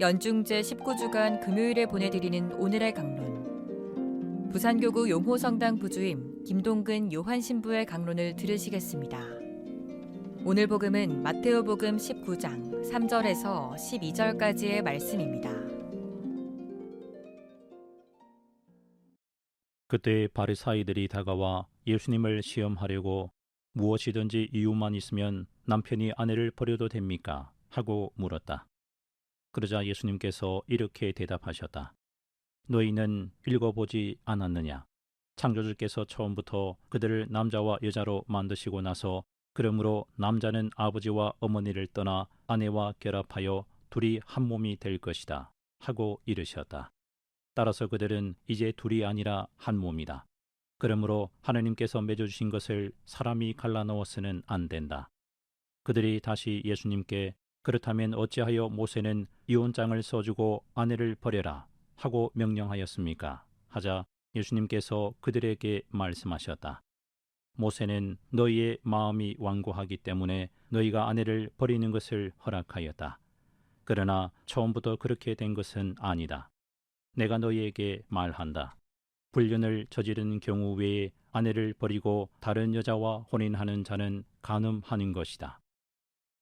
연중제 19주간 금요일에 보내드리는 오늘의 강론. 부산교구 용호성당 부주임 김동근 요한 신부의 강론을 들으시겠습니다. 오늘 복음은 마테오 복음 19장 3절에서 12절까지의 말씀입니다. 그때 바리사이들이 다가와 예수님을 시험하려고 무엇이든지 이유만 있으면 남편이 아내를 버려도 됩니까? 하고 물었다. 그러자 예수님께서 이렇게 대답하셨다. 너희는 읽어보지 않았느냐? 창조주께서 처음부터 그들을 남자와 여자로 만드시고 나서 그러므로 남자는 아버지와 어머니를 떠나 아내와 결합하여 둘이 한 몸이 될 것이다. 하고 이르셨다. 따라서 그들은 이제 둘이 아니라 한 몸이다. 그러므로 하나님께서 맺어주신 것을 사람이 갈라넣어 서는 안 된다. 그들이 다시 예수님께 그렇다면 어찌하여 모세는 이혼장을 써주고 아내를 버려라 하고 명령하였습니까? 하자 예수님께서 그들에게 말씀하셨다. 모세는 너희의 마음이 완고하기 때문에 너희가 아내를 버리는 것을 허락하였다. 그러나 처음부터 그렇게 된 것은 아니다. 내가 너희에게 말한다. 불륜을 저지른 경우 외에 아내를 버리고 다른 여자와 혼인하는 자는 간음하는 것이다.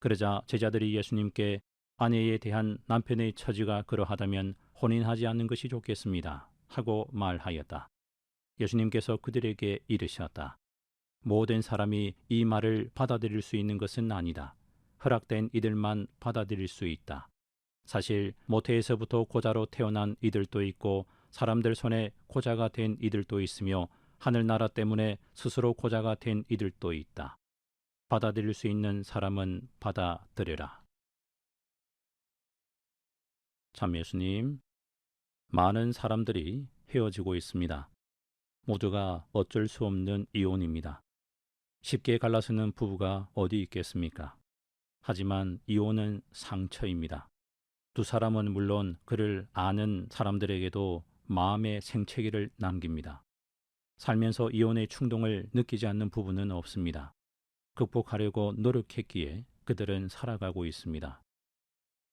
그러자 제자들이 예수님께 아내에 대한 남편의 처지가 그러하다면 혼인하지 않는 것이 좋겠습니다. 하고 말하였다. 예수님께서 그들에게 이르셨다. 모든 사람이 이 말을 받아들일 수 있는 것은 아니다. 허락된 이들만 받아들일 수 있다. 사실 모태에서부터 고자로 태어난 이들도 있고 사람들 손에 고자가 된 이들도 있으며 하늘나라 때문에 스스로 고자가 된 이들도 있다. 받아들일 수 있는 사람은 받아들여라. 참 예수님, 많은 사람들이 헤어지고 있습니다. 모두가 어쩔 수 없는 이혼입니다. 쉽게 갈라서는 부부가 어디 있겠습니까? 하지만 이혼은 상처입니다. 두 사람은 물론 그를 아는 사람들에게도 마음의 생채기를 남깁니다. 살면서 이혼의 충동을 느끼지 않는 부부는 없습니다. 극복하려고 노력했기에 그들은 살아가고 있습니다.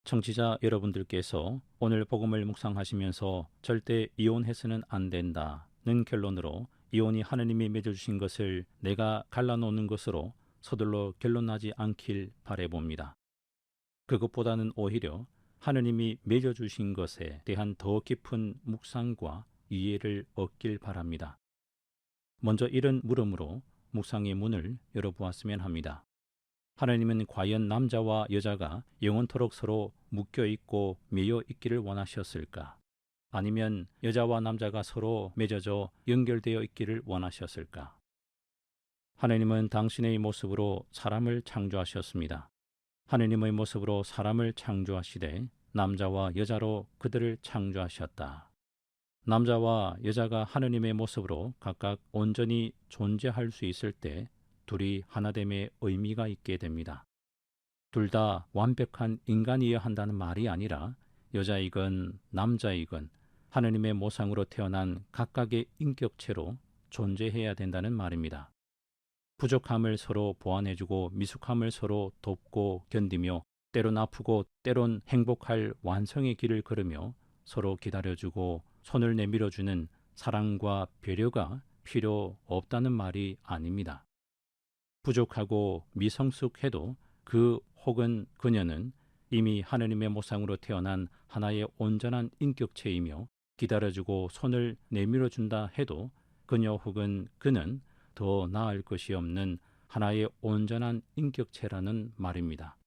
청취자 여러분들께서 오늘 복음을 묵상하시면서 절대 이혼해서는 안 된다는 결론으로 이혼이 하느님이 맺어주신 것을 내가 갈라놓는 것으로 서둘러 결론나지 않길 바래봅니다. 그것보다는 오히려 하느님이 맺어주신 것에 대한 더 깊은 묵상과 이해를 얻길 바랍니다. 먼저 이런 물음으로 묵상의 문을 열어보았으면 합니다. 하나님은 과연 남자와 여자가 영원토록 서로 묶여 있고 매여 있기를 원하셨을까? 아니면 여자와 남자가 서로 맺어져 연결되어 있기를 원하셨을까? 하나님은 당신의 모습으로 사람을 창조하셨습니다. 하느님의 모습으로 사람을 창조하시되 남자와 여자로 그들을 창조하셨다. 남자와 여자가 하느님의 모습으로 각각 온전히 존재할 수 있을 때 둘이 하나됨의 의미가 있게 됩니다. 둘 다 완벽한 인간이어야 한다는 말이 아니라 여자이건 남자이건 하느님의 모상으로 태어난 각각의 인격체로 존재해야 된다는 말입니다. 부족함을 서로 보완해주고 미숙함을 서로 돕고 견디며 때론 아프고 때론 행복할 완성의 길을 걸으며 서로 기다려주고 손을 내밀어주는 사랑과 배려가 필요 없다는 말이 아닙니다. 부족하고 미성숙해도 그 혹은 그녀는 이미 하느님의 모상으로 태어난 하나의 온전한 인격체이며 기다려주고 손을 내밀어준다 해도 그녀 혹은 그는 더 나을 것이 없는 하나의 온전한 인격체라는 말입니다.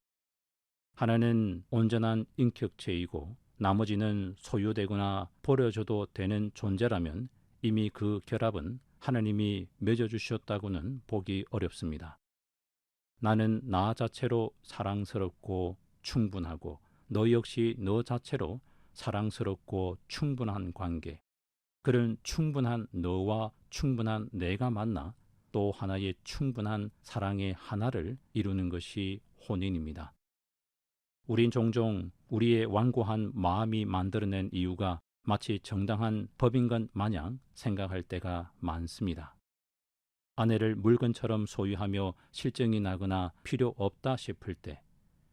하나는 온전한 인격체이고 나머지는 소유되거나 버려져도 되는 존재라면 이미 그 결합은 하나님이 맺어주셨다고는 보기 어렵습니다. 나는 나 자체로 사랑스럽고 충분하고 너 역시 너 자체로 사랑스럽고 충분한 관계. 그런 충분한 너와 충분한 내가 만나 또 하나의 충분한 사랑의 하나를 이루는 것이 혼인입니다. 우린 종종 우리의 완고한 마음이 만들어낸 이유가 마치 정당한 법인 것 마냥 생각할 때가 많습니다. 아내를 물건처럼 소유하며 실정이 나거나 필요 없다 싶을 때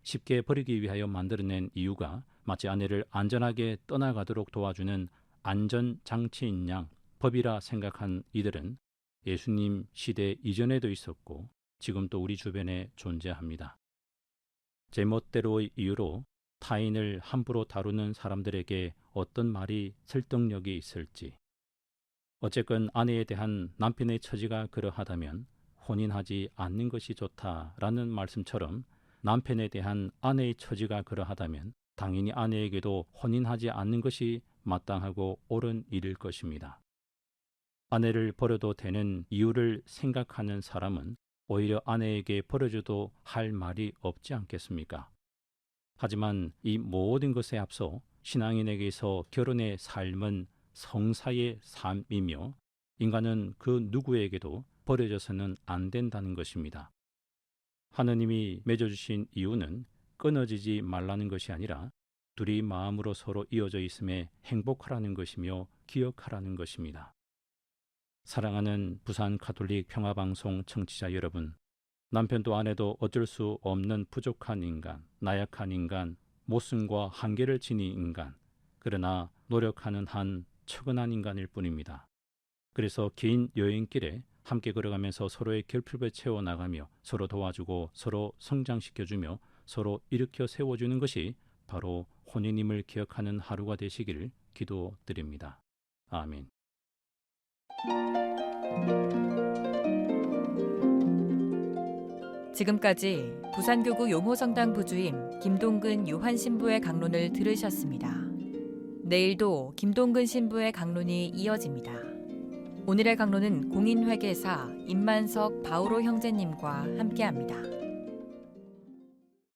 쉽게 버리기 위하여 만들어낸 이유가 마치 아내를 안전하게 떠나가도록 도와주는 안전 장치인 양 법이라 생각한 이들은 예수님 시대 이전에도 있었고 지금 또 우리 주변에 존재합니다. 제멋대로의 이유로 타인을 함부로 다루는 사람들에게 어떤 말이 설득력이 있을지 어쨌건 아내에 대한 남편의 처지가 그러하다면 혼인하지 않는 것이 좋다라는 말씀처럼 남편에 대한 아내의 처지가 그러하다면 당연히 아내에게도 혼인하지 않는 것이 마땅하고 옳은 일일 것입니다. 아내를 버려도 되는 이유를 생각하는 사람은 오히려 아내에게 버려줘도 할 말이 없지 않겠습니까? 하지만 이 모든 것에 앞서 신앙인에게서 결혼의 삶은 성사의 삶이며 인간은 그 누구에게도 버려져서는 안 된다는 것입니다. 하느님이 맺어주신 이유는 끊어지지 말라는 것이 아니라 둘이 마음으로 서로 이어져 있음에 행복하라는 것이며 기억하라는 것입니다. 사랑하는 부산 가톨릭 평화방송 청취자 여러분, 남편도 아내도 어쩔 수 없는 부족한 인간, 나약한 인간, 모순과 한계를 지닌 인간, 그러나 노력하는 한 처근한 인간일 뿐입니다. 그래서 긴 여행길에 함께 걸어가면서 서로의 결핍을 채워나가며 서로 도와주고 서로 성장시켜주며 서로 일으켜 세워주는 것이 바로 혼인임을 기억하는 하루가 되시길 기도드립니다. 아멘. 지금까지 부산교구 용호성당 부주임 김동근 요한 신부의 강론을 들으셨습니다. 내일도 김동근 신부의 강론이 이어집니다. 오늘의 강론은 공인회계사 임만석 바오로 형제님과 함께합니다.